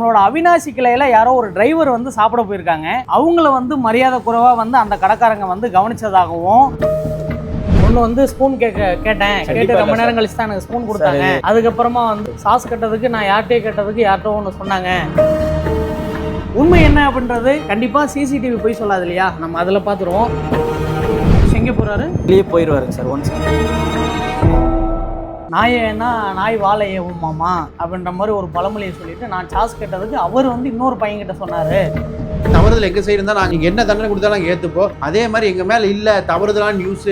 நம்மளோட அவினாசி கிளையில யாரோ ஒரு டிரைவர் வந்து சாப்பிட போயிருக்காங்க. அவங்கள வந்து மரியாதை குறைவா வந்து அந்த கடைக்காரங்க வந்து கவனிச்சதாகவும் ஒன்று வந்து ஸ்பூன் கேட்க கேட்டேன். கேட்டு ரொம்ப நேரம் கழிச்சு தான் எனக்கு ஸ்பூன் கொடுத்தாங்க. அதுக்கப்புறமா வந்து சாஸ் கட்டதுக்கு நான் யார்கிட்டயே கேட்டதுக்கு யார்கிட்ட ஒன்று சொன்னாங்க. உண்மை என்ன அப்படின்றது கண்டிப்பா சிசிடிவி போய் சொல்லாது இல்லையா? நம்ம அதில் பார்த்துருவோம் எங்கே போறாரு? வெளியே போயிடுவாருங்க சார் ஒன்ஸ் நாயேன்னா நாய் வாழை ஏவும் மாமா அப்படின்ற மாதிரி ஒரு பழமொழியை சொல்லிட்டு நான் சாஸ் கேட்டதுக்கு அவர் வந்து இன்னொரு பையன்கிட்ட சொன்னாரு. தவறுதல் எங்க சைடு இருந்தா நாங்க என்ன தண்டனை கொடுத்தாலும் நாங்க ஏத்துப்போம். அதே மாதிரி எங்க மேல இல்ல தவறுதலான நியூஸ்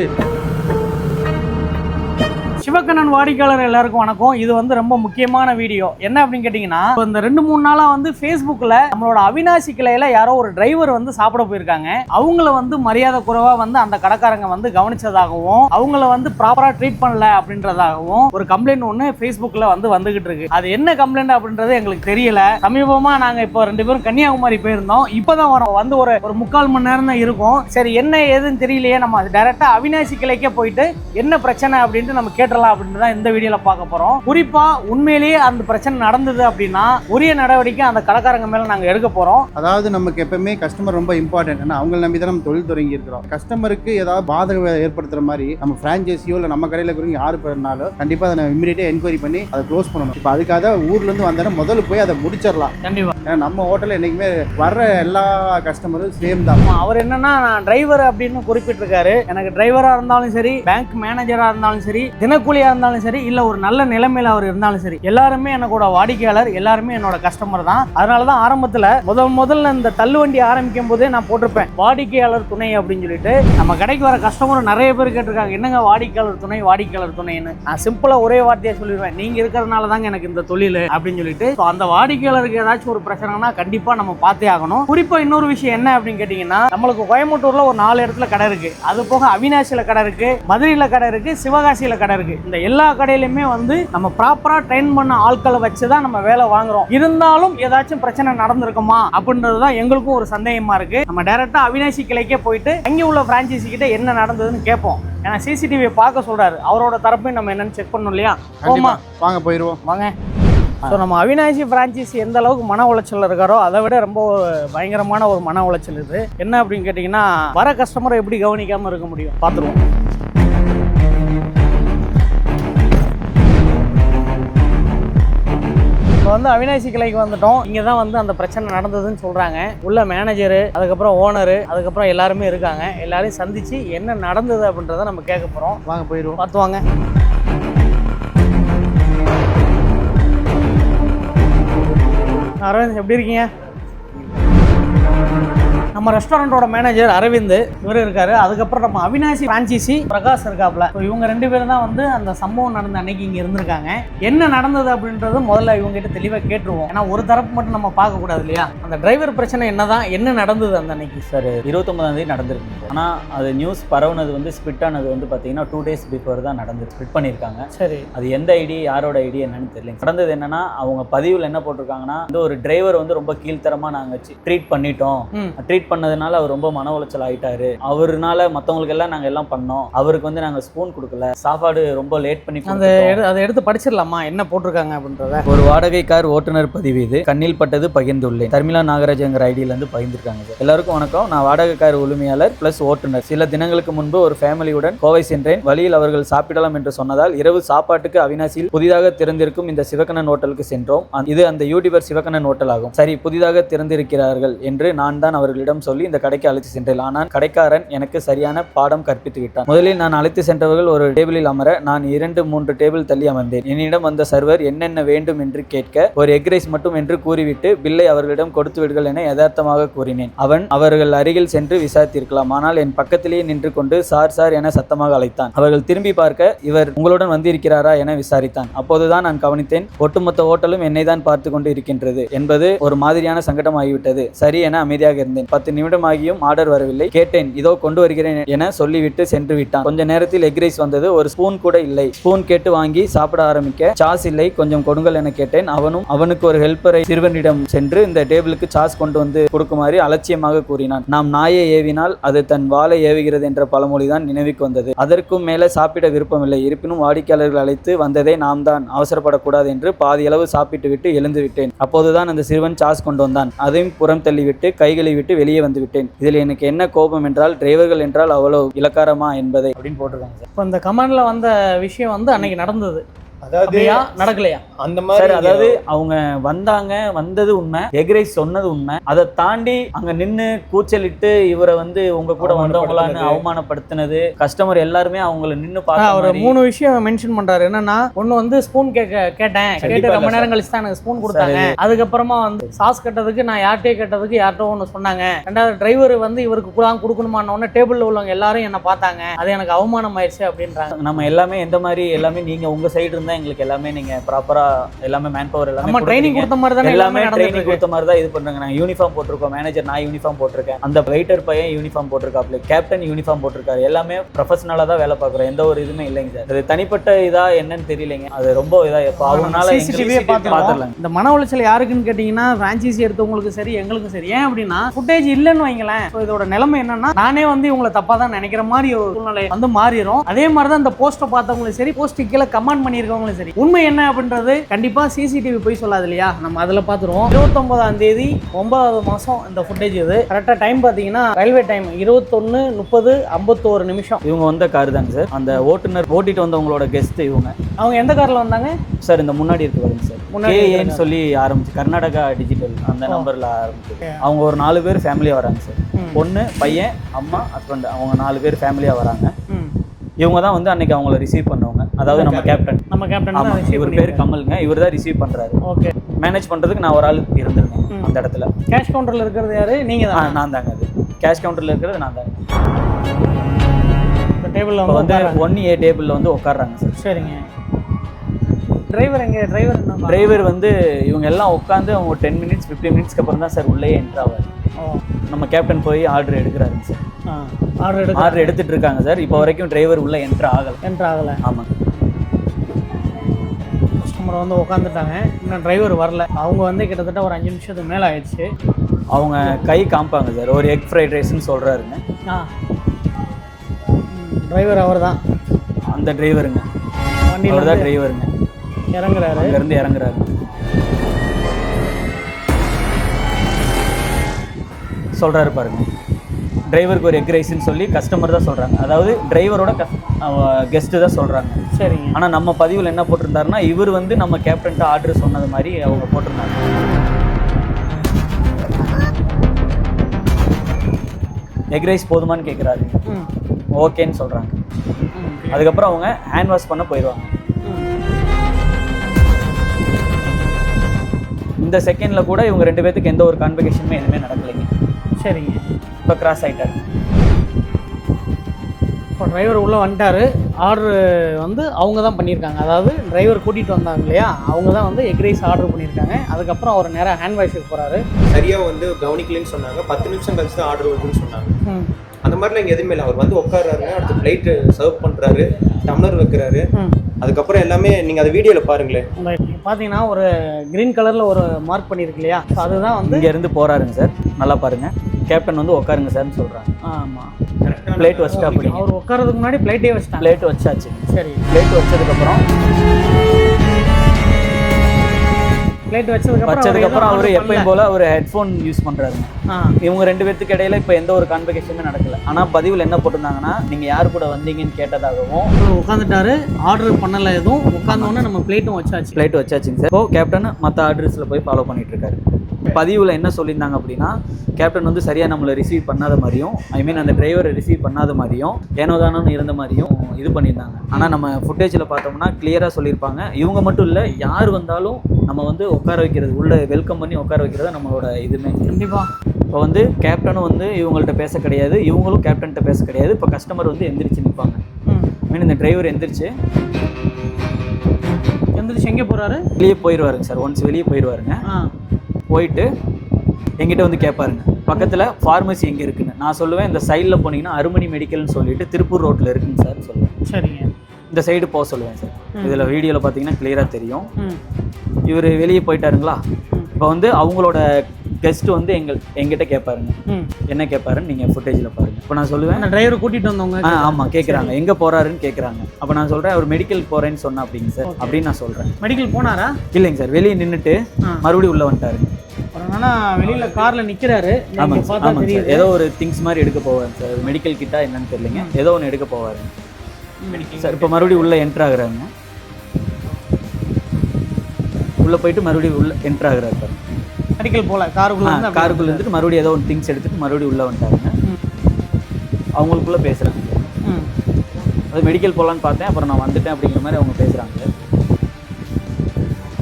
சிவக்கண்ணன் வாடிக்கையாளர் எல்லாருக்கும் வணக்கம். இது வந்து ரொம்ப முக்கியமான வீடியோ. என்ன அப்படின்னு கேட்டிங்கன்னா இப்போ இந்த ரெண்டு மூணு நாளாக வந்து ஃபேஸ்புக்கில் நம்மளோட அவினாசி கிளையில யாரோ ஒரு டிரைவர் வந்து சாப்பிட போயிருக்காங்க. அவங்கள வந்து மரியாதை குறைவாக வந்து அந்த கடைக்காரங்க வந்து கவனிச்சதாகவும் அவங்கள வந்து ப்ராப்பராக ட்ரீட் பண்ணல அப்படின்றதாகவும் ஒரு கம்ப்ளைண்ட் ஒன்று ஃபேஸ்புக்கில் வந்து வந்துகிட்டு இருக்கு. அது என்ன கம்ப்ளைண்ட் அப்படின்றது எங்களுக்கு தெரியல. சமீபமாக நாங்கள் இப்போ ரெண்டு பேரும் கன்னியாகுமரி போயிருந்தோம். இப்போதான் வரோம். வந்து ஒரு ஒரு முக்கால் மணி நேரம் தான் இருக்கும். சரி என்ன ஏதுன்னு தெரியலையே. நம்ம டேரெக்டாக அவினாசி கிளைக்கே போயிட்டு என்ன பிரச்சனை அப்படின்ட்டு நம்ம கேட்டலாம் அப்படின்ட்டு தான் இந்த வீடியோல பார்க்க போறோம். குறிப்பா உண்மையிலேயே அந்த பிரச்சனை நடந்தது அப்படின்னா உரிய நடவடிக்கை அந்த கடைக்காரங்க மேல நாங்க எடுக்க போறோம். அதாவது நமக்கு எப்பவுமே கஸ்டமர் ரொம்ப இம்பார்ட்டன்ட் ஏன்னா அவங்கள நம்பி தான் நம்ம தொழில் தொடங்கி இருக்கிறோம். கஸ்டமருக்கு ஏதாவது பாதகம் ஏற்படுத்துற மாதிரி நம்ம பிரான்ச்சைஸியோ இல்லை நம்ம கடையில் இருக்கிறவங்க யாரு பண்ணாலும் கண்டிப்பா அதை இமீடியட்டா என்கொயரி பண்ணி அதை க்ளோஸ் பண்ணணும். இப்போ அதுக்காக ஊர்ல இருந்து வந்தோன்னா முதல்ல போய் அதை முடிச்சிடலாம். கண்டிப்பா. ஏன்னா நம்ம ஹோட்டலில் என்னைக்குமே வர்ற எல்லா கஸ்டமரும் சேம் தான். அவர் என்னன்னா நான் டிரைவர் அப்படின்னு குறிப்பிட்டிருக்காரு. எனக்கு டிரைவரா இருந்தாலும் சரி பேங்க் மேனேஜரா இருந்தாலும் சரி கூலியாக இருந்தாலும் சரி இல்லை ஒரு நல்ல நிலைமையில் அவர் இருந்தாலும் சரி எல்லாருமே என்னோட வாடிக்கையாளர் எல்லாருமே என்னோட கஸ்டமர் தான். அதனால தான் ஆரம்பத்தில் முதல் முதல்ல இந்த தள்ளுவண்டி ஆரம்பிக்கும் போதே நான் போட்டிருப்பேன். வாடிக்கையாளர் துணை அப்படின்னு சொல்லிட்டு நம்ம கடைக்கு வர கஸ்டமர் நிறைய பேர் கேட்டிருக்காங்க என்னங்க வாடிக்கையாளர் துணை வாடிக்கையாளர் துணைன்னு? நான் சிம்பிளாக ஒரே வார்த்தையை சொல்லிடுவேன் நீங்கள் இருக்கிறதுனால தாங்க எனக்கு இந்த தொழில் அப்படின்னு சொல்லிட்டு அந்த வாடிக்கையாளருக்கு ஏதாச்சும் ஒரு பிரச்சனைனா கண்டிப்பாக நம்ம பார்த்தே ஆகணும். குறிப்பாக இன்னொரு விஷயம் என்ன அப்படின்னு கேட்டிங்கன்னா நம்மளுக்கு கோயம்புத்தூரில் ஒரு நாலு இடத்துல கடை இருக்குது அது போக அவினாசியில் கடை இருக்குது மதுரையில் கடை இருக்குது சிவகாசியில் கடை இருக்குது இந்த எல்லா கடையிலுமே வந்து நம்ம ப்ராப்பரா ட்ரெயின் பண்ண ஆட்களை வச்சு தான் நம்ம வேலை வாங்குறோம். இருந்தாலும் ஏதாச்சும் பிரச்சனை நடந்திருக்குமா? அப்படின்றது தான் எங்களுக்கும் ஒரு சந்தேகமா இருக்கு. நம்ம டைரக்டா அவினாசி கிளைக்கே போயிட்டு அங்கே உள்ள பிரான்ச்சைசி கிட்ட என்ன நடந்ததுன்னு கேட்போம். ஏன்னா சிசிடிவியை பார்க்க சொல்றாரு. அவரோட தரப்பையும் நம்ம என்னன்னு செக் பண்ணணும் இல்லையா? கண்டிப்பா. வாங்க போயிடுவோம் வாங்க. ஸோ நம்ம அவினாசி பிரான்ச்சைஸ் எந்த அளவுக்கு மன உளைச்சல் இருக்காரோ அதை விட ரொம்ப பயங்கரமான ஒரு மன உளைச்சல் இது. என்ன அப்படின்னு கேட்டிங்கன்னா வர கஸ்டமரை எப்படி கவனிக்காமல் இருக்க முடியும்? பார்த்துருவோம். வந்து அவினாசி கிளைக்கு வந்துட்டோம். இங்கே தான் வந்து அந்த பிரச்சனை நடந்ததுன்னு சொல்கிறாங்க உள்ள மேனேஜரு அதுக்கப்புறம் ஓனரு அதுக்கப்புறம் எல்லாருமே இருக்காங்க. எல்லாரையும் சந்திச்சு என்ன நடந்தது அப்படின்றத நம்ம கேட்க போகிறோம் வாங்க போயிடுவோம். பார்த்து வாங்க அரவிந்த் எப்படி இருக்கீங்க? நம்ம ரெஸ்டாரண்டோட மேனேஜர் அரவிந்த் இவர் இருக்காரு. அதுக்கப்புறம் நம்ம அவினாசி பிரான்ச்சைசி பிரகாஷ் இருக்காப்ல இவங்க ரெண்டு பேரும் தான் வந்து அந்த சம்பவம் நடந்த அன்னைக்கு இங்க இருந்திருக்காங்க. என்ன நடந்தது அப்படின்றது முதல்ல இவங்க கிட்ட தெளிவா கேட்டுருவோம். ஏன்னா ஒரு தரப்பு மட்டும் நம்ம பார்க்க கூடாது இல்லையா? அந்த டிரைவர் பிரச்சனை என்னதான் என்ன நடந்தது அந்த அன்னைக்கு? சார் இருபத்தொம்பதாம் தேதி நடந்திருக்கு. ஆனால் அது நியூஸ் பரவுனது வந்து ஸ்பிட் ஆனது வந்து பார்த்தீங்கன்னா டூ டேஸ் பிஃபோர் தான் நடந்து ஸ்பிட் பண்ணியிருக்காங்க சரி. அது எந்த ஐடி யாரோட ஐடி என்னன்னு தெரியல. நடந்தது என்னன்னா அவங்க பதிவில் என்ன போட்டிருக்காங்கன்னா வந்து ஒரு டிரைவர் வந்து ரொம்ப கீழ்த்தரமாக நாங்கள் ட்ரீட் பண்ணிட்டோம். ம். பண்ணதுனால அவர் ரொம்ப மன உளைச்சல் ஆயிட்டாரு. அவருனால மற்றவங்களுக்கு எல்லாம் நாங்கள் எல்லாம் பண்ணோம். அவருக்கு வந்து நாங்கள் ஸ்பூன் கொடுக்கல. சாப்பாடு ரொம்ப லேட் பண்ணி அந்த அதை எடுத்து படிச்சிடலாமா? என்ன போட்டிருக்காங்க அப்படின்றத? ஒரு வாடகை கார் ஓட்டுநர் பதிவு இது. கண்ணில் பட்டது பகிர்ந்துள்ளேன். தர்மிளா நாகராஜங்கிற ஐடியில இருந்து பகிர்ந்திருக்காங்க. எல்லாருக்கும் வணக்கம். நான் வாடகை கார் உரிமையாளர் பிளஸ் ஓட்டுநர். சில தினங்களுக்கு முன்பு ஒரு ஃபேமிலியுடன் கோவை சென்றேன். வழியில் அவர்கள் சாப்பிடலாம் என்று சொன்னதால் இரவு சாப்பாட்டுக்கு அவினாசியில் புதிதாக திறந்திருக்கும் இந்த சிவகண்ணன் ஹோட்டலுக்கு சென்றோம். இது அந்த யூடியூபர் சிவகண்ணன் ஹோட்டல் ஆகும் சரி புதிதாக திறந்திருக்கிறார்கள் என்று நான் தான் அவர்களிடம் பாடம் சொல்லி இந்த கடைக்கு அழைத்து சென்றேன். ஆனால் கடைக்காரன் எனக்கு சரியான பாடம் கற்பித்து விட்டான். முதலில் நான் அழைத்து சென்றவர்கள் ஒரு டேபிளில் அமர நான் இரண்டு மூன்று டேபிள் தள்ளி அமர்ந்தேன். என்னிடம் வந்த சர்வர் என்னென்ன வேண்டும் என்று கேட்க ஒரு எக் ரைஸ் மட்டும் என்று கூறிவிட்டு பில்லை அவர்களிடம் கொடுத்து விடுங்கள் என யதார்த்தமாக கூறினேன். அவன் அவர்கள் அருகில் சென்று விசாரித்திருக்கலாம். ஆனால் என் பக்கத்திலேயே நின்று கொண்டு சார் சார் என சத்தமாக அழைத்தான். அவர்கள் திரும்பி பார்க்க இவர் உங்களுடன் வந்திருக்கிறாரா என விசாரித்தான். அப்போதுதான் நான் கவனித்தேன் ஒட்டுமொத்த ஓட்டலும் என்னை தான் பார்த்து கொண்டு இருக்கின்றது என்பது ஒரு மாதிரியான சங்கடம் ஆகிவிட்டது சரி என அமைதியாக இருந்தேன். பத்து நிமிடமாகியும் ஆர்டர் வரவில்லை. கேட்டேன் இதோ கொண்டு வருகிறேன் என சொல்லிவிட்டு சென்று விட்டான். கொஞ்ச நேரத்தில் எக் ரைஸ் வந்தது ஒரு ஸ்பூன் கூட இல்லை. ஸ்பூன் கேட்டு வாங்கி சாப்பிட ஆரம்பிக்க சாஸ் இல்லை கொஞ்சம் கொடுங்கள் என கேட்டேன். அவனும் அவனுக்கு ஒரு ஹெல்ப்பரை சிறுவனிடம் சென்று இந்த டேபிளுக்கு சாஸ் கொண்டு வந்து கொடுக்குமாறு அலட்சியமாக கூறினான். நாம் நாயை ஏவினால் அது தன் வாளை ஏவுகிறது என்ற பழமொழிதான் நினைவுக்கு வந்தது. அதற்கும் மேலே சாப்பிட விருப்பமில்லை. இருப்பினும் வாடிக்கையாளர்கள் அழைத்து வந்ததே நாம் தான் அவசரப்படக்கூடாது என்று பாதியளவு சாப்பிட்டு விட்டு எழுந்து விட்டேன். அப்போதுதான் அந்த சிறுவன் சாஸ் கொண்டு வந்தான். அதையும் புறம் தள்ளிவிட்டு கைகளை விட்டு வெளியே வந்து விட்டேன். இதில் எனக்கு என்ன கோபம் என்றால் டிரைவர்கள் என்றால் அவ்வளவு இலக்காரமா என்பதை அப்படின்னு போட்டிருக்காங்க சார். இப்போ இந்த கமெண்ட்ல வந்த விஷயம் வந்து அன்னைக்கு நடந்தது. அதாவது நடக்கலையா? அந்த சார் மாதிரி அதாவது அவங்க வந்தாங்க வந்தது உண்மை எக்ரைஸ் சொன்னது உண்மை. அதை தாண்டி அங்க நின்னு கூச்சலிட்டு இவரை வந்து உங்க கூட வந்தவங்களான்னு அவமானப்படுத்தினது கஸ்டமர் எல்லாருமே அவங்கள நின்னு ஆ, அவர் மூணு விஷயம் மென்ஷன் பண்றாரு. என்னன்னா ஒண்ணு வந்து ஸ்பூன் கேட்க கேட்டேன். கேட்டு ரொம்ப நேரம் கழிச்சு தான் எனக்கு ஸ்பூன் கொடுத்தாங்க. அதுக்கப்புறமா வந்து சாஸ் கட்டதுக்கு நான் யார்கிட்டயே கேட்டதுக்கு யார்கிட்ட ஒன்று சொன்னாங்க. ரெண்டாவது டிரைவர் வந்து இவருக்கு கூட கொடுக்கணுமான உடனே டேபிள்ல உள்ளவங்க எல்லாரும் என்ன பார்த்தாங்க. அது எனக்கு அவமானம் ஆயிடுச்சு அப்படின்றாங்க. நம்ம எல்லாமே எந்த மாதிரி எல்லாமே நீங்க உங்க சைடு இருந்தா எங்களுக்கு எல்லாமே நீங்க ப்ராப்பரா எல்லாமே மேன் பவர் எல்லாமே நம்ம ட்ரைனிங். கொடுத்த மாதிரி தானே எல்லாமே ட்ரைனிங் கொடுத்த மாதிரி தான் இது பண்றாங்க. நாங்க யூனிஃபார்ம் போட்டிருக்கோம். மேனேஜர் நான் யூனிஃபார்ம் போட்டிருக்கேன். அந்த வெயிட்டர் பையன் யூனிஃபார்ம் போட்டிருக்காப்ல கேப்டன் யூனிஃபார்ம் போட்டிருக்காரு. எல்லாமே ப்ரொஃபஷனலா தான் வேலை பார்க்குறோம் எந்த ஒரு இதுவுமே இல்லைங்க சார். அது தனிப்பட்ட இதா என்னன்னு தெரியலைங்க. அது ரொம்ப இதா இப்போ பார்த்துருவோம் பார்த்துடலாம் இந்த மன உளைச்சல் யாருக்குன்னு கேட்டிங்கன்னா ஃப்ரான்ச்சைசி எடுத்தவங்களுக்கு சரி எங்களுக்கும் சரி. ஏன் அப்படின்னா ஃபுட்டேஜ் இல்லைன்னு வைங்களேன். இதோட நிலைமை என்னன்னா நானே வந்து இவங்களை தப்பா தான் நினைக்கிற மாதிரி ஒரு சூழ்நிலை வந்து மாறிடும் அதே மாதிரி தான் இந்த போஸ்ட்டை பார்த்தவங்களும் சரி போஸ்ட் கீழே கமெண்ட் பண்ணியிருக்கவங்களும் சரி. உண்மை என்ன அப்படின்றது கண்டிப்பா சிசிடிவி போய் சொல்லாது இல்லையா? நம்ம அதில் பார்த்துருவோம் இருபத்தொன்பதாம் தேதி ஒன்பதாவது மாசம் இந்த ஃபுட்டேஜ் இது. கரெக்டாக டைம் பார்த்தீங்கன்னா ரயில்வே டைம் இருபத்தொன்னு முப்பது ஐம்பத்தோரு நிமிஷம். இவங்க வந்த கார் தாங்க சார் அந்த ஓட்டுநர் ஓட்டிட்டு வந்தவங்களோட கெஸ்ட் இவங்க. அவங்க எந்த காரில் வந்தாங்க? சார் இந்த முன்னாடி இருக்கு பாருங்க சார் முன்னாடி சொல்லி ஆரம்பிச்சு கர்நாடகா டிஜிட்டல் அந்த நம்பர்ல ஆரம்பிச்சு அவங்க ஒரு நாலு பேர் ஃபேமிலியா வராங்க சார். பொண்ணு பையன் அம்மா ஹஸ்பண்ட் அவங்க நாலு பேர் ஃபேமிலியா வராங்க. இவங்க தான் வந்து அன்னைக்கு அவங்கள ரிசீவ் பண்ணவங்க. அதாவது நம்ம கேப்டன் நம்ம கேப்டன் ஆமா தான் receive இவர் பேர் கமலுங்க. இவர் தான் ரிசீவ் பண்றாரு. ஓகே மேனேஜ் பண்றதுக்கு நான் ஒரு ஆள் இருந்திருக்கேன். அந்த இடத்துல. கேஷ் கவுண்டர்ல இருக்கிறது யாரு? நீங்க ஆ, தான்? நான் தாங்க அது. கேஷ் கவுண்டர்ல இருக்கிறது நான் தாங்க. டேபிள்ல இப்போ வந்து வந்து ஒன் ஏ டேபிள்ல வந்து உட்காடுறாங்க சார் சரிங்க. டிரைவர் எங்க? டிரைவர் என்ன டிரைவர் வந்து இவங்க எல்லாம் உட்காந்து அவங்க ஒரு டென் மினிட்ஸ் ஃபிஃப்டீன் மினிட்ஸ்க்கு அப்புறம் தான் சார் உள்ளே என்ட்ரு ஆவார். நம்ம கேப்டன் போய் ஆர்டர் எடுக்கிறாருங்க சார் ஆர்டர் எடுக்க ஆர்டர் எடுத்துட்டு இருக்காங்க சார் இப்போ வரைக்கும் டிரைவர் உள்ள என்ட்ரு ஆகல. என்ட்ரு ஆகலை. ஆமாங்க கஸ்டமர் வந்து உட்காந்துட்டாங்க இன்னும் டிரைவர் வரல. அவங்க வந்து கிட்டத்தட்ட ஒரு அஞ்சு நிமிஷத்துக்கு மேலே ஆயிடுச்சு. அவங்க கை காமிப்பாங்க சார். ஒரு எக் ஃப்ரைட் ரைஸ்னு சொல்றாருங்க. ஆ. டிரைவர் அவர் தான் அந்த டிரைவருங்க வண்டியில் தான் டிரைவருங்க இறங்குறாரு. அங்கேருந்து இறங்குறாரு. சொல்றாரு பாருங்க. டிரைவருக்கு ஒரு எக் ரைஸ்ன்னு சொல்லி கஸ்டமர் தான் சொல்றாங்க. அதாவது டிரைவரோட கெஸ்ட்டு தான் சொல்றாங்க. சரிங்க. ஆனால் நம்ம பதிவில் என்ன போட்டிருந்தாருன்னா இவர் வந்து நம்ம கேப்டன்ட்ட ஆர்டர் சொன்னது மாதிரி அவங்க போட்டிருந்தாங்க. எக் ரைஸ் போதுமான்னு கேட்குறாரு ஓகேன்னு சொல்கிறாங்க அதுக்கப்புறம் அவங்க ஹேண்ட் வாஷ் பண்ண போயிடுவாங்க. இந்த செகண்டில் கூட இவங்க ரெண்டு பேத்துக்கு எந்த ஒரு கான்வெகேஷனுமே எதுவுமே நடக்கலைங்க. சரிங்க. இப்போ கிராஸ் ஆயிட்டாரு. இப்போ டிரைவர் உள்ளே வந்துட்டாரு. ஆர்டர் வந்து அவங்க தான் பண்ணியிருக்காங்க. அதாவது டிரைவர் கூட்டிகிட்டு வந்தாங்க இல்லையா? அவங்க தான் வந்து எக் ரைஸ் ஆர்டர் பண்ணியிருக்காங்க. அதுக்கப்புறம் அவர் நேராக ஹேண்ட் வாஷுக்கு போகிறாரு சரியா வந்து கவனிக்கலன்னு சொன்னாங்க. பத்து நிமிஷம் கழிச்சு தான் ஆர்டர் வருதுன்னு சொன்னாங்க. அந்த மாதிரிலாம் எதுவுமே இல்லை. அவர் வந்து உட்கார்றாரு அடுத்து பிளேட்டு சர்வ் பண்ணுறாரு டம்ளர் வைக்கிறாரு. அதுக்கப்புறம் எல்லாமே நீங்கள் அதை வீடியோவில் பாருங்களேன். பார்த்தீங்கன்னா ஒரு க்ரீன் கலரில் ஒரு மார்க் பண்ணியிருக்கு இல்லையா ஸோ அதுதான் வந்து இங்க இருந்து போறாருங்க சார். நல்லா பாருங்க. கேப்டன் வந்து உட்காருங்க சார்னு சொல்றாங்க. ஆமாம் பிளேட் வச்சுட்டா அப்படி அவர் உட்காரதுக்கு முன்னாடி பிளேட்டே வச்சிட்டாங்க. பிளேட் வச்சாச்சு. சரி. பிளேட் வச்சதுக்கப்புறம் பிளேட் வச்சதுக்கப்புறம் வச்சதுக்கப்புறம் அவர் அவர் எப்பயும் போல ஒரு ஹெட்ஃபோன் யூஸ் பண்றாருங்க. ஆ இவங்க ரெண்டு பேத்துக்கு இடையில இப்போ எந்த ஒரு கான்வெகேஷனுமே நடக்கல. ஆனா பதிவில் என்ன போட்டிருந்தாங்கன்னா நீங்க யார் கூட வந்தீங்கன்னு கேட்டதாகவும் உட்காந்துட்டாரு ஆர்டர் பண்ணல எதுவும் உட்காந்தோடனே நம்ம பிளேட்டும் வச்சாச்சு. ஃப்ளைட் வச்சாச்சுங்க சார். இப்போ கேப்டன் மற்ற ஆர்டர்ஸில் போய் ஃபாலோ பண்ணிட்டு இருக்காரு பதிவில் என்ன சொல்லியிருந்தாங்க அப்படின்னா கேப்டன் வந்து சரியாக நம்மளை ரிசீவ் பண்ணாத மாதிரியும் ஐ மீன் அந்த டிரைவரை ரிசீவ் பண்ணாத மாதிரியும் ஏனோதானோன்னு இருந்த மாதிரியும் இது பண்ணியிருந்தாங்க. ஆனால் நம்ம ஃபுட்டேஜில் பார்த்தோம்னா கிளியராக சொல்லியிருப்பாங்க. இவங்க மட்டும் இல்லை யார் வந்தாலும் நம்ம வந்து உட்கார வைக்கிறது உள்ள வெல்கம் பண்ணி உட்கார வைக்கிறது நம்மளோட இதுமே. கண்டிப்பா. இப்போ வந்து கேப்டனும் வந்து இவங்கள்ட்ட பேச கிடையாது இவங்களும் கேப்டன்கிட்ட பேச கிடையாது. இப்போ கஸ்டமர் வந்து எந்திரிச்சு நிற்பாங்க மீன் இந்த டிரைவர் எந்திரிச்சு எந்திரிச்சு எங்கே போறாரு? வெளியே போயிடுவாருங்க சார். ஒன்ஸ் வெளியே போயிடுவாருங்க போயிட்டு எங்கிட்ட வந்து கேட்பாருங்க. பக்கத்தில் ஃபார்மசி எங்கே இருக்குன்னு. நான் சொல்லுவேன் இந்த சைடில் போனீங்கன்னா அருமணி மெடிக்கல்னு சொல்லிட்டு திருப்பூர் ரோட்டில் இருக்குங்க சார் சொல்லுவேன். சரிங்க. இந்த சைடு போக சொல்லுவேன் சார். இதில் வீடியோவில் பார்த்தீங்கன்னா கிளியராக தெரியும். இவர் வெளியே போயிட்டாருங்களா. இப்போ வந்து அவங்களோட கெஸ்ட் வந்து எங்கள் எங்கிட்ட கேட்பாருங்க. என்ன கேட்பாருன்னு நீங்கள் ஃபுட்டேஜில் பாருங்கள் இப்போ நான் சொல்லுவேன். அந்த டிரைவர் கூட்டிட்டு வந்தவங்க ஆ ஆமாம் கேட்குறாங்க. எங்கே போகிறாருன்னு கேட்குறாங்க. அப்போ நான் சொல்கிறேன் அவர் மெடிக்கல் போகிறேன்னு சொன்னா அப்படிங்க சார். அப்படின்னு நான் சொல்கிறேன் மெடிக்கல் போனாரா? இல்லைங்க சார் வெளியே நின்றுட்டு ஆ. மறுபடியும் உள்ளே வந்துட்டாருங்க ஆனா வெளியில கார்ல நிக்கிறாரு. நீங்க ஏதோ ஒரு திங்ஸ் மாதிரி எடுக்க போவார் சார் மெடிக்கல் கிட்டா என்னன்னு தெரியலைங்க. ஏதோ ஒன்று எடுக்க போவார். சார் இப்போ மறுபடியும் உள்ளே என்ட்ரு ஆகுறாங்க உள்ளே போயிட்டு மறுபடியும் உள்ளே என்ட்ரு ஆகுறாரு சார் மெடிக்கல் போல காருக்குள்ள காருக்குள்ள இருந்துட்டு மறுபடியும் ஏதோ ஒரு திங்ஸ் எடுத்துட்டு மறுபடியும் உள்ளே வந்துட்டாருங்க ம். அவங்களுக்குள்ளே பேசுகிறாங்க. அது மெடிக்கல் போகலான்னு பார்த்தேன் அப்புறம் நான் வந்துட்டேன் அப்படிங்கிற மாதிரி அவங்க பேசுகிறாங்க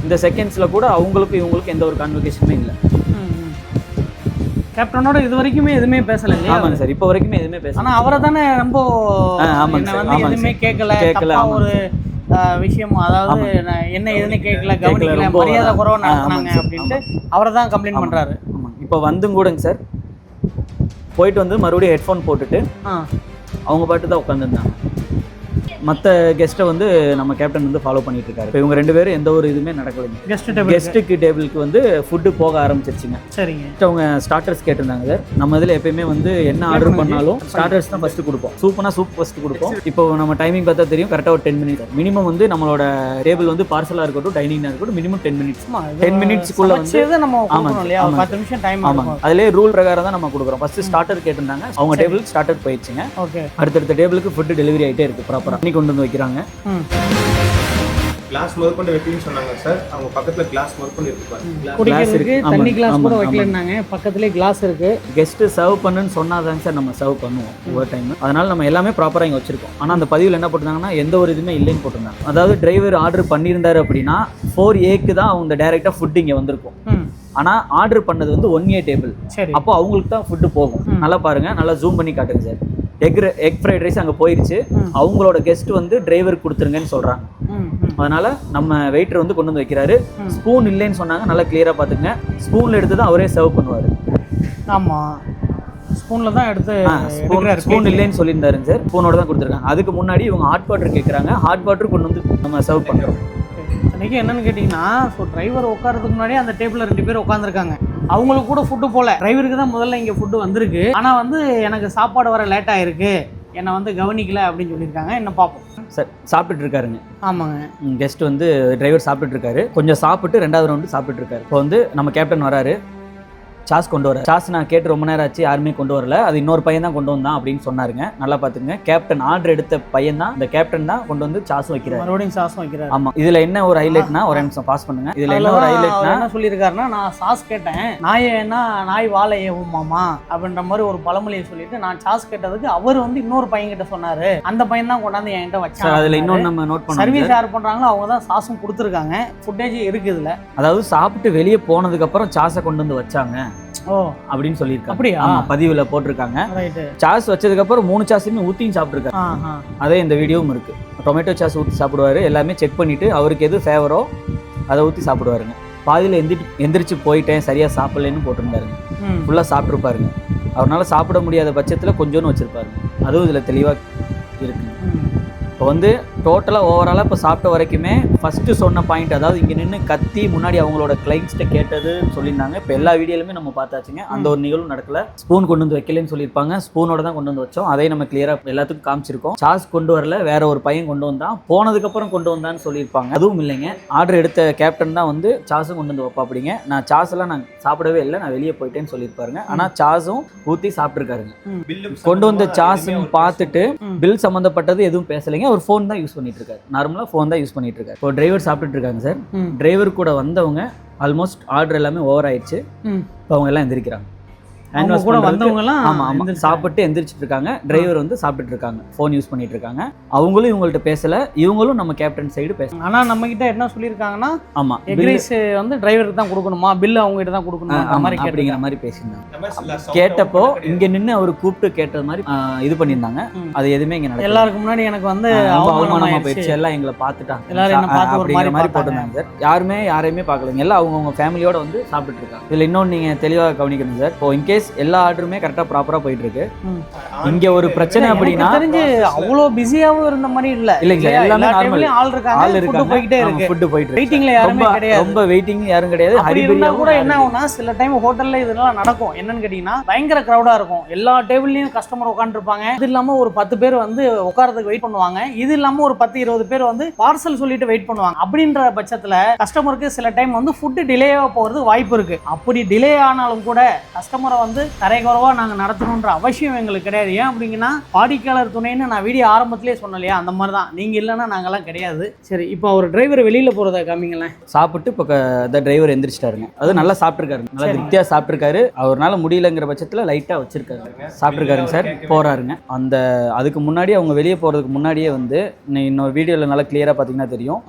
இந்த செகண்ட்ஸில் கூட அவங்களுக்கும் இவங்களுக்கும் எந்த ஒரு கான்வெகேஷனுமே இல்லை. கேப்டனோட இது வரைக்குமே எதுவுமே பேசல இல்லையா ஆமாங்க சார் இப்போ வரைக்குமே எதுவுமே பேச ஆனா அவரை தானே ரொம்ப ஆமாங்க சார், எதுவுமே. கேட்கல கேட்கல, ஒரு விஷயம் அதாவது நான் என்ன எதுன்னு கேட்கல கவனிக்கல மரியாதை குறைவா நடத்துனாங்க அப்படின்ட்டு அவரை தான் கம்ப்ளைண்ட் பண்றாரு. ஆமாம் இப்போ வந்தும் கூடங்க சார். போயிட்டு வந்து மறுபடியும் ஹெட்ஃபோன் போட்டுட்டு அவங்க பாட்டு தான் உட்காந்துருந்தாங்க மற்ற கெஸ்ட்டை வந்து நம்ம கேப்டன் வந்து ஃபாலோ பண்ணிட்டு இருக்காரு. இப்போ இவங்க ரெண்டு பேரும் எந்த ஒரு இதுவுமே நடக்கலைங்க. கெஸ்ட் டேபிள் கெஸ்ட்டுக்கு டேபிளுக்கு வந்து ஃபுட்டு போக ஆரம்பிச்சிருச்சுங்க. சரிங்க. அவங்க ஸ்டார்டர்ஸ் கேட்டிருந்தாங்க சார். நம்ம இதில் எப்பயுமே வந்து என்ன ஆர்டர் பண்ணாலும் ஸ்டார்டர்ஸ் தான் ஃபஸ்ட்டு கொடுப்போம். சூப்னா சூப் ஃபஸ்ட்டு கொடுப்போம். இப்போ நம்ம டைமிங் பார்த்தா தெரியும் கரெக்டாக ஒரு டென் மினிட்ஸ் மினிமம் வந்து நம்மளோட டேபிள் வந்து பார்சலாக இருக்கட்டும் டைனிங்காக இருக்கட்டும் மினிமம் டென் மினிட்ஸ் 10 மினிட்ஸ்க்குள்ள வந்து நம்ம ஆமாங்க. பத்து நிமிஷம் டைம் இருக்கும். அதிலே ரூல் பிரகாரம் தான் நம்ம கொடுக்குறோம். ஃபர்ஸ்ட் ஸ்டார்டர் கேட்டிருந்தாங்க. அவங்க டேபிள் ஸ்டார்டர் போயிடுச்சுங்க. ஓகே அடுத்தடுத்த டேபிளுக்கு ஃபுட்டு டெலிவரி ஆகிட்டே இருக்கு ப்ராப்பராக பண்ணி கொண்டு வந்து வைக்கிறாங்க. கிளாஸ் முதற்கொண்டு வைக்கணும்னு சொன்னாங்க சார் அவங்க பக்கத்துல கிளாஸ் முதற்கொண்டு இருக்கு. தண்ணி கிளாஸ் கூட வைக்கலன்னாங்க. பக்கத்துலேயே கிளாஸ் இருக்கு. கெஸ்ட்டு சர்வ் பண்ணுன்னு சொன்னாதாங்க சார் நம்ம சர்வ் பண்ணுவோம் ஒவ்வொரு டைம் அதனால நம்ம எல்லாமே ப்ராப்பராக இங்கே வச்சிருக்கோம். ஆனால் அந்த பதிவில் என்ன போட்டிருந்தாங்கன்னா எந்த ஒரு இதுவுமே இல்லைன்னு போட்டிருந்தாங்க. அதாவது டிரைவர் ஆர்டர் பண்ணியிருந்தாரு அப்படின்னா ஃபோர் ஏக்கு தான் அவங்க டைரெக்டாக ஃபுட் இங்கே வந்திருக்கும். ஆனால் ஆர்டர் பண்ணது வந்து ஒன் ஏ டேபிள் சரி. அப்போ அவங்களுக்கு தான் ஃபுட்டு போகும். நல்லா பாருங்க நல்லா ஜூம் பண்ணி காட்டுங்க sir egg egg fried rice அங்கே போயிருச்சு. அவங்களோட கெஸ்ட் வந்து டிரைவர் கொடுத்துருங்கன்னு சொல்கிறாங்க அதனால நம்ம வெயிட்டர் வந்து கொண்டு வந்து வைக்கிறாரு. ஸ்பூன் இல்லைன்னு சொன்னாங்க. நல்லா கிளியராக பார்த்துங்க ஸ்பூனில் எடுத்து தான் அவரே சர்வ் பண்ணுவார். ஆமா. ஸ்பூன்ல தான் எடுத்து ஸ்பூன் ஸ்பூன். இல்லைன்னு சொல்லியிருந்தாருங்க சார். ஸ்பூனோட தான் கொடுத்துருக்காங்க. அதுக்கு முன்னாடி இவங்க ஹாட் வாட்டர் கேட்குறாங்க ஹாட் வாட்டர் கொண்டு வந்து நம்ம சர்வ் பண்ணுறோம் இன்னைக்கு என்னன்னு கேட்டிங்கன்னா ஸோ டிரைவர் உட்காரதுக்கு முன்னாடியே அந்த டேபிளில் ரெண்டு பேர் உட்காந்துருக்காங்க அவங்களுக்கு கூட ஃபுட்டு போல. டிரைவருக்கு தான் முதல்ல இங்கே ஃபுட்டு வந்திருக்கு. ஆனால் வந்து எனக்கு சாப்பாடு வர லேட் ஆயிருக்கு. என்னை வந்து கவனிக்கல அப்படின்னு சொல்லியிருக்காங்க. என்ன பார்ப்போம். சார் சாப்பிட்டுட்டு இருக்காருங்க. ஆமாங்க. கெஸ்ட் வந்து டிரைவர் சாப்பிட்டுட்டு இருக்காரு. கொஞ்சம் சாப்பிட்டு ரெண்டாவது ரவுண்டு சாப்பிட்டுட்டு இருக்காரு. இப்போ வந்து நம்ம கேப்டன் வராரு. சாஸ் கொண்டு வர சாஸ் நான் கேட்டு ரொம்ப நேரம் ஆச்சு யாருமே கொண்டு வரல. அது இன்னொரு பையன் தான் கொண்டு வந்தான் அப்படின்னு சொன்னாருங்க. நல்லா பார்த்துங்க கேப்டன் ஆர்டர் எடுத்த பையன் தான் இந்த கேப்டன் தான் கொண்டு வந்து சாஸ் வைக்கிறாரு. மறுபடியும் சாசம் வைக்கிறாரு. ஆமா. இதுல என்ன ஒரு ஹைலைட்னா ஒரு நிமிஷம் பாஸ் பண்ணுங்க. இதுல என்ன ஒரு ஹைலைட்னா என்ன சொல்லியிருக்காருன்னா நான் சாஸ் கேட்டேன். நாயை என்ன நாய் வாழை ஏவும் மாமா அப்படின்ற மாதிரி ஒரு பழமொழியை சொல்லிட்டு நான் சாஸ் கேட்டதுக்கு அவர் வந்து இன்னொரு பையன் கிட்ட சொன்னாரு. அந்த பையன் தான் கொண்டாந்து என்கிட்ட வச்சான் அதுல இன்னொன்று நம்ம நோட் பண்ணோம் சர்வீஸ் யார் பண்றாங்களோ அவங்க தான் சாஸும் கொடுத்துருக்காங்க. ஃபுட்டேஜ் இருக்கு இதுல. அதாவது சாப்பிட்டு வெளியே போனதுக்கு அப்புறம் சாஸை கொண்டு வந்து வச்சாங்க. அப்படின்னு சொல்லியிருக்காங்க. அப்படியா? பதிவுல போட்டிருக்காங்க. சாஸ் வச்சதுக்கு அப்புறம் மூணு சாஸுமே ஊத்தியும் ஆ ஆ. அதே இந்த வீடியோவும் இருக்கு. டொமேட்டோ சாஸ் ஊற்றி சாப்பிடுவாரு. எல்லாமே செக் பண்ணிட்டு அவருக்கு எது ஃபேவரோ அதை ஊற்றி சாப்பிடுவாருங்க. பாதியில் எந்திரி எந்திரிச்சு போயிட்டேன் சரியாக சாப்பிடலன்னு போட்டிருந்தாருங்க. ஃபுல்லாக சாப்பிட்ருப்பாருங்க அவரால் சாப்பிட முடியாத பட்சத்தில் கொஞ்சோன்னு வச்சுருப்பாருங்க. அதுவும் இதில் தெளிவாக இருக்குங்க. இப்போ வந்து டோட்டலாக ஓவராலாக இப்போ சாப்பிட்ட வரைக்குமே ஃபஸ்ட்டு சொன்ன பாயிண்ட் அதாவது இங்கே நின்று கத்தி முன்னாடி அவங்களோட கிளைண்ட்ஸ்கிட்ட கேட்டதுன்னு சொல்லியிருந்தாங்க. இப்போ எல்லா வீடியோலுமே நம்ம பார்த்தாச்சுங்க. அந்த ஒரு நிகழ்வும் நடக்கல. ஸ்பூன் கொண்டு வந்து வைக்கலன்னு சொல்லியிருப்பாங்க. ஸ்பூனோட தான் கொண்டு வந்து வச்சோம். அதை நம்ம கிளியராக எல்லாத்துக்கும் காமிச்சிருக்கோம். சாஸ் கொண்டு வரல வேற ஒரு பையன் கொண்டு வந்தான். போனதுக்கப்புறம் கொண்டு வந்தான்னு சொல்லியிருப்பாங்க. அதுவும் இல்லைங்க. ஆர்டர் எடுத்த கேப்டன் தான் வந்து சாஸும் கொண்டு வந்து வைப்பா அப்படிங்க நான் சாஸ் எல்லாம் நான் சாப்பிடவே இல்லை. நான் வெளியே போயிட்டேன்னு சொல்லியிருப்பாருங்க. ஆனால் சாஸும் ஊற்றி சாப்பிட்ருக்காருங்க பில்லு கொண்டு வந்த சாஸ்ன்னு அவர் பார்த்துட்டு. பில் சம்மந்தப்பட்டது எதுவும் பேசலைங்க. அவர் ஃபோன் தான் யூஸ் பண்ணிட்டு இருக்காரு நார்மலாக ஃபோன் தான் யூஸ் பண்ணிட்டு இருக்காரு இப்போ டிரைவர் சாப்பிட்டுட்டு இருக்காங்க சார் டிரைவர் கூட வந்தவங்க ஆல்மோஸ்ட் ஆர்டர் எல்லாமே ஓவர் ஆயிடுச்சு. இப்போ அவங்க எல்லாம் எந்திரிக்கிறாங்க. அவங்க வாஷ் கூட பண்ணுறதுக்கு வந்தவங்க எல்லாம் ஆமா. சாப்பிட்டு எந்திரிச்சிட்டு இருக்காங்க. டிரைவர் வந்து சாப்பிட்டுட்டு இருக்காங்க. ஃபோன் யூஸ் பண்ணிட்டு இருக்காங்க. அவங்களும் இவங்கள்ட்ட பேசல. இவங்களும் நம்ம கேப்டன் சைடு பேச ஆனா நம்ம கிட்ட என்ன சொல்லியிருக்காங்கன்னா ஆமா. எக் ரைஸ் வந்து டிரைவருக்கு தான் கொடுக்கணுமா? பில் அவங்க கிட்ட தான் கொடுக்கணுமா? அந்த மாதிரி அப்படிங்கிற மாதிரி பேசியிருந்தாங்க. கேட்டப்போ. இங்க நின்னு அவர் கூப்பிட்டு கேட்டது மாதிரி இது பண்ணியிருந்தாங்க. அது எதுவுமே இங்க நடக்கல. எல்லாருக்கும் முன்னாடி எனக்கு வந்து ஆ, ரொம்ப அவமானமா அவமானமா போயிடுச்சு. எல்லாம் எங்களை பார்த்துட்டாங்க. எல்லாரும் பார்த்து ஒரு அப்படிங்கிற மாதிரி மாதிரி போட்டிருந்தாங்க சார். யாருமே யாரையுமே பார்க்கலங்க. எல்லாம் அவங்கவுங்க ஃபேமிலியோட வந்து சாப்பிட்டுட்டு இருக்காங்க. இதுல இன்னொன்று நீங்க தெளிவாக கவனிக்கணும் சார். இப்போ இன்கேஸ் எல்லா ஆர்டருமே கரெக்டாக ப்ராப்பரா போயிட்டு இருக்கு இங்க ஒரு பிரச்சனை அப்படின்னா தெரிஞ்சு அவ்வளோ பிஸியாவும் இருந்த மாதிரி இல்ல. இல்லைங்க? எல்லாமே ஆள் இருக்காங்க ஆள் இருக்காங்க. போய்கிட்டே இருக்கு. ஃபுட்டு போயிட்டு வெயிட்டிங்ல யாருமே கிடையாது. ரொம்ப வெயிட்டிங் யாரும் கிடையாது. ஹரிபரியாவும் கூட என்ன ஆகும்னா சில டைம் ஹோட்டல்ல இதெல்லாம் நடக்கும். என்னன்னு கேட்டீங்கன்னா பயங்கர கிரௌடா இருக்கும். எல்லா டேபிள்லயும் கஸ்டமர் உட்காந்துருப்பாங்க இது இல்லாம ஒரு பத்து பேர் வந்து உட்காரதுக்கு வெயிட் பண்ணுவாங்க. இது இல்லாம ஒரு பத்து இருபது பேர் வந்து பார்சல் சொல்லிட்டு வெயிட் பண்ணுவாங்க. அப்படின்ற பட்சத்துல கஸ்டமருக்கு சில டைம் வந்து ஃபுட்டு டிலேவா போறது வாய்ப்பு இருக்கு. அப்படி டிலே ஆனாலும் கூட கஸ்டமரை வந்து தரைக்குறவா நாங்க நடத்தணுன்ற அவசியம் எங்களுக்கு கிடையாது. ஏன் அப்படிங்கன்னா வாடிக்கையாளர் துணைன்னு நான் வீடியோ ஆரம்பத்திலே சொன்னேன் இல்லையா? அந்த மாதிரி தான் நீங்க இல்லைன்னா நாங்கெல்லாம் கிடையாது. சரி இப்போ ஒரு டிரைவர் வெளியில போறதை காமிங்களேன். சாப்பிட்டு இப்போ இந்த டிரைவர் எந்திரிச்சிட்டாருங்க. அது நல்லா சாப்பிட்ருக்காரு நல்லா திருப்தியா சாப்பிட்ருக்காரு அவர்னால முடியலங்கிற பட்சத்துல லைட்டா வச்சிருக்காரு. சாப்பிட்ருக்காருங்க சார். போறாருங்க. அந்த அதுக்கு முன்னாடி அவங்க வெளியே போறதுக்கு முன்னாடியே வந்து இன்னொரு வீடியோல நல்லா கிளியரா பாத்தீங்கன்னா தெரியும்.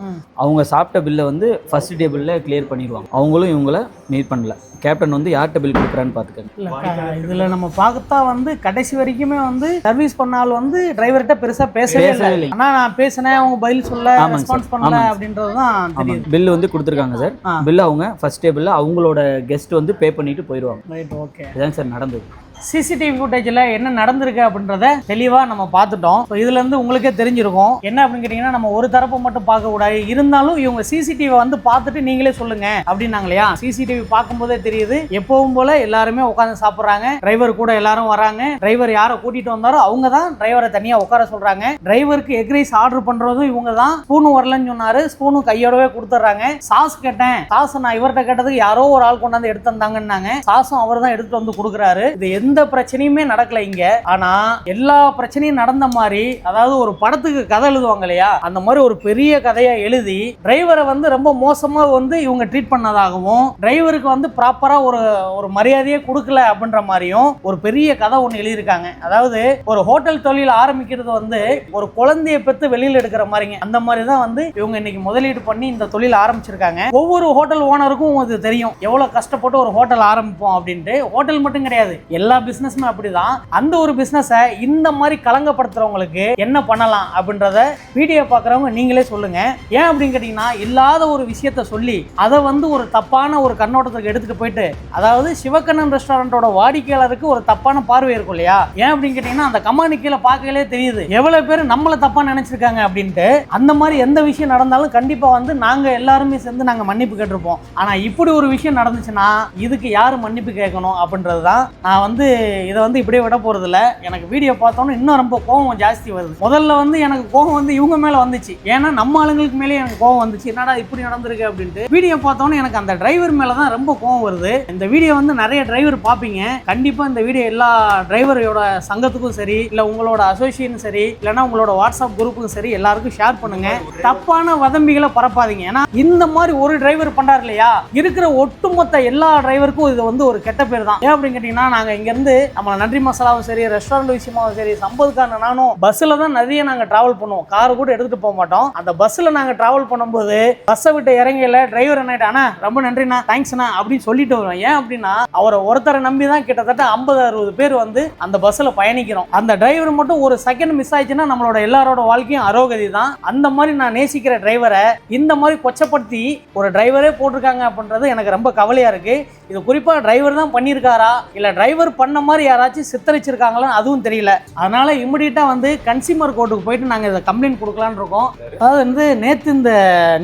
அவங்க சாப்பிட்ட பில்லை வந்து ஃபர்ஸ்ட் டேபிள்ல கிளியர் பண்ணிடுவாங்க. அவங்களும் இவங்கள மீட் பண்ணல. கேப்டன் வந்து யார்கிட்ட பில் கொடுக்குறான்னு பாத்துக்கங்க இல்ல க- இதுல நம்ம பார்த்தா வந்து கடைசி வரைக்குமே வந்து சர்வீஸ் பண்ணால் வந்து டிரைவர்கிட்ட பெருசா பேசவே இல்லை. இல்லை. ஆனா நான் பேசினேன் அவங்க பதில் சொல்ல ரெஸ்பான்ஸ் சார். பண்ணல. அப்படின்றது தான் பில் வந்து கொடுத்துருக்காங்க சார். பில் அவங்க ஃபர்ஸ்ட் டேபிள்ல அவங்களோட கெஸ்ட் வந்து பே பண்ணிட்டு போயிடுவாங்க. ரைட் ஓகே இதுதான் சார் நடந்தது. சிசிடிவி ஃபுட்டேஜில் என்ன நடந்திருக்கு அப்படின்றத தெளிவாக நம்ம பார்த்துட்டோம். ஸோ இதுலேருந்து உங்களுக்கே தெரிஞ்சிருக்கும். என்ன அப்படின்னு கேட்டிங்கன்னா நம்ம ஒரு தரப்பு மட்டும் பார்க்கக்கூடாது இருந்தாலும் இவங்க சிசிடிவி வந்து பார்த்துட்டு நீங்களே சொல்லுங்க அப்படின்னாங்க இல்லையா? சிசிடிவி பார்க்கும்போதே தெரியுது. எப்பவும் போல எல்லாருமே உட்காந்து சாப்பிட்றாங்க. டிரைவர் கூட எல்லாரும் வராங்க. டிரைவர் யாரை கூட்டிகிட்டு வந்தாரோ அவங்க தான் டிரைவரை தனியாக உட்கார சொல்றாங்க. டிரைவருக்கு எக் ரைஸ் ஆர்டர் பண்ணுறதும் இவங்க தான். ஸ்பூனும் வரலன்னு சொன்னார். ஸ்பூனும் கையோடவே கொடுத்துட்றாங்க. சாஸ் கேட்டேன். சாஸ் நான் இவர்கிட்ட கேட்டதுக்கு யாரோ ஒரு ஆள் கொண்டாந்து எடுத்து வந்தாங்கன்னாங்க சாஸும் அவர் தான் எடுத்துட்டு வந்து கொடுக்குறாரு. இது எந்த எந்த பிரச்சனையுமே நடக்கல இங்க. ஆனா எல்லா பிரச்சனையும் நடந்த மாதிரி அதாவது ஒரு படத்துக்கு கதை எழுதுவாங்க இல்லையா? அந்த மாதிரி ஒரு பெரிய கதையா எழுதி டிரைவரை வந்து ரொம்ப மோசமா வந்து இவங்க ட்ரீட் பண்ணதாகவும் டிரைவருக்கு வந்து ப்ராப்பரா ஒரு ஒரு மரியாதையே கொடுக்கல அப்படின்ற மாதிரியும் ஒரு பெரிய கதை ஒன்று எழுதியிருக்காங்க. அதாவது ஒரு ஹோட்டல் தொழில் ஆரம்பிக்கிறது வந்து ஒரு குழந்தையை பெற்று வெளியில் எடுக்கிற மாதிரிங்க. அந்த மாதிரி தான் வந்து இவங்க இன்னைக்கு முதலீடு பண்ணி இந்த தொழில் ஆரம்பிச்சிருக்காங்க. ஒவ்வொரு ஹோட்டல் ஓனருக்கும் இது தெரியும். எவ்வளவு கஷ்டப்பட்டு ஒரு ஹோட்டல் ஆரம்பிப்போம் அப்படின்ட்டு. ஹோட்டல் மட்டும் கிடையாது. எல்லா பிசினஸுமே அப்படிதான். அந்த ஒரு பிசினஸை இந்த மாதிரி களங்கப்படுத்துறவங்களுக்கு என்ன பண்ணலாம் அப்படின்றத வீடியோ பார்க்குறவங்க நீங்களே சொல்லுங்க. ஏன் அப்படின்னு கேட்டிங்கன்னா இல்லாத ஒரு விஷயத்த சொல்லி அதை வந்து ஒரு தப்பான ஒரு கண்ணோட்டத்துக்கு எடுத்துட்டு போயிட்டு அதாவது சிவக்கண்ணன் ரெஸ்டாரண்ட்டோட வாடிக்கையாளருக்கு ஒரு தப்பான பார்வை இருக்கும் இல்லையா? ஏன் அப்படின்னு கேட்டிங்கன்னா அந்த கமானி கீழே பார்க்கலே தெரியுது. எவ்வளோ பேர் நம்மளை தப்பாக நினச்சிருக்காங்க அப்படின்ட்டு அந்த மாதிரி எந்த விஷயம் நடந்தாலும் கண்டிப்பாக வந்து நாங்கள் எல்லாருமே சேர்ந்து நாங்கள் மன்னிப்பு கேட்டிருப்போம். ஆனால் இப்படி ஒரு விஷயம் நடந்துச்சுன்னா இதுக்கு யார் மன்னிப்பு கேட்கணும் அப்படின்றது தான் நான் வந்து இதை வந்து இப்படியே விட போறது எனக்கு வீடியோ பார்த்தோன்னே இன்னும் ரொம்ப கோவம் ஜாஸ்தி வருது. முதல்ல வந்து எனக்கு கோவம் வந்து இவங்க மேலே வந்துச்சு. ஏன்னா நம்ம ஆளுங்களுக்கு மேலே எனக்கு கோவம் வந்துச்சு. என்னடா இப்படி நடந்திருக்கு அப்படின்ட்டு. வீடியோ பார்த்தோன்னே எனக்கு அந்த டிரைவர் மேலே தான் ரொம்ப கோவம் வருது. இந்த வீடியோ வந்து நிறைய டிரைவர் பார்ப்பீங்க. கண்டிப்பாக இந்த வீடியோ எல்லா டிரைவரோட சங்கத்துக்கும் சரி இல்லை உங்களோட அசோசியேஷன் சரி இல்லைன்னா உங்களோட வாட்ஸ்அப் குரூப்புக்கும் சரி எல்லாருக்கும் ஷேர் பண்ணுங்க. தப்பான வதம்பிகளை பரப்பாதீங்க. ஏன்னா இந்த மாதிரி ஒரு டிரைவர் பண்றாரு இல்லையா? இருக்கிற ஒட்டுமொத்த எல்லா டிரைவருக்கும் இது வந்து ஒரு கெட்ட பேர் தான். ஏன் அப்படின்னு கேட்டீங்கன்னா நாங்கள் இங்கே இருந்து நம்ம நன்றி மசாலாவும் சரி ரெஸ்டாரண்ட் விஷயமாவும் சரி சம்பதுக்கான நானும் பஸ்ல தான் நிறைய நாங்க டிராவல் பண்ணுவோம். கார் கூட எடுத்துட்டு போக மாட்டோம். அந்த பஸ்ல நாங்க டிராவல் பண்ணும்போது பஸ்ஸை விட்டு இறங்கல டிரைவர் என்ன அண்ணா ரொம்ப நன்றிண்ணா தேங்க்ஸ்ண்ணா அப்படின்னு சொல்லிட்டு வருவோம். ஏன் அப்படின்னா அவரை ஒருத்தரை நம்பி தான் கிட்டத்தட்ட ஐம்பது அறுபது பேர் வந்து அந்த பஸ்ஸில் பயணிக்கிறோம். அந்த டிரைவர் மட்டும் ஒரு செகண்ட் மிஸ் ஆயிடுச்சுன்னா நம்மளோட எல்லாரோட வாழ்க்கையும் அரோகதி தான். அந்த மாதிரி நான் நேசிக்கிற டிரைவரை இந்த மாதிரி கொச்சப்படுத்தி ஒரு டிரைவரே போட்டிருக்காங்க அப்படின்றது எனக்கு ரொம்ப கவலையா இருக்கு. இது குறிப்பா டிரைவர் தான் பண்ணியிருக்காரா? இல்ல டிரைவர் பண்ண மாதிரி யாராச்சும் சித்தரிச்சிருக்காங்களான்னு அதுவும் தெரியல. அதனால இமிடியட்டா வந்து கன்சியூமர் கோர்ட்டுக்கு போயிட்டு நாங்க இதை கம்ப்ளைண்ட் கொடுக்கலான்னு இருக்கோம். அதாவது வந்து நேத்து இந்த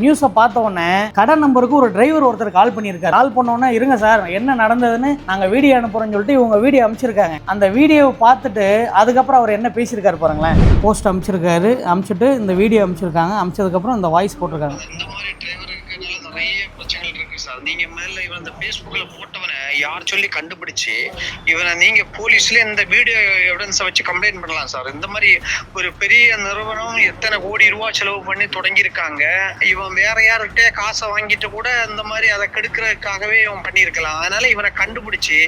நியூஸை பார்த்த உடனே கடை நம்பருக்கு ஒரு டிரைவர் ஒருத்தர் கால் பண்ணியிருக்காரு. கால் பண்ண இருங்க சார் என்ன நடந்ததுன்னு நாங்க வீடியோ அனுப்புறோம்னு சொல்லிட்டு இவங்க வீடியோ அனுப்பிச்சிருக்காங்க அந்த வீடியோவை பார்த்துட்டு அதுக்கப்புறம் அவர் என்ன பேசியிருக்காரு பாருங்களேன். போஸ்ட் அனுப்பிச்சிருக்காரு அனுப்பிச்சிட்டு இந்த வீடியோ அனுப்பிச்சிருக்காங்க அனுப்பிச்சதுக்கப்புறம் இந்த வாய்ஸ் போட்டிருக்காங்க. இந்த மாதிரி டிரைவர் நிறைய பிரச்சனைகள் இருக்கு சார். நீங்க மேல இவன் இந்த பேஸ்புக்ல போட்டு யார் சொல்லி கண்டுபிடிச்சு இவனை நீங்க போலீஸ்ல இந்த வீடியோ எவிடன்ஸை வச்சு கம்ப்ளைண்ட் பண்ணலாம் சார். இந்த மாதிரி ஒரு பெரிய நிறுவனம் எத்தனை கோடி ரூபா செலவு பண்ணி தொடங்கியிருக்காங்க. இவன் வேற யார்கிட்டே காசை வாங்கிட்டு கூட இந்த மாதிரி அதை கெடுக்கிறதுக்காகவே இவன் பண்ணியிருக்கலாம். அதனால இவனை கண்டுபிடிச்சு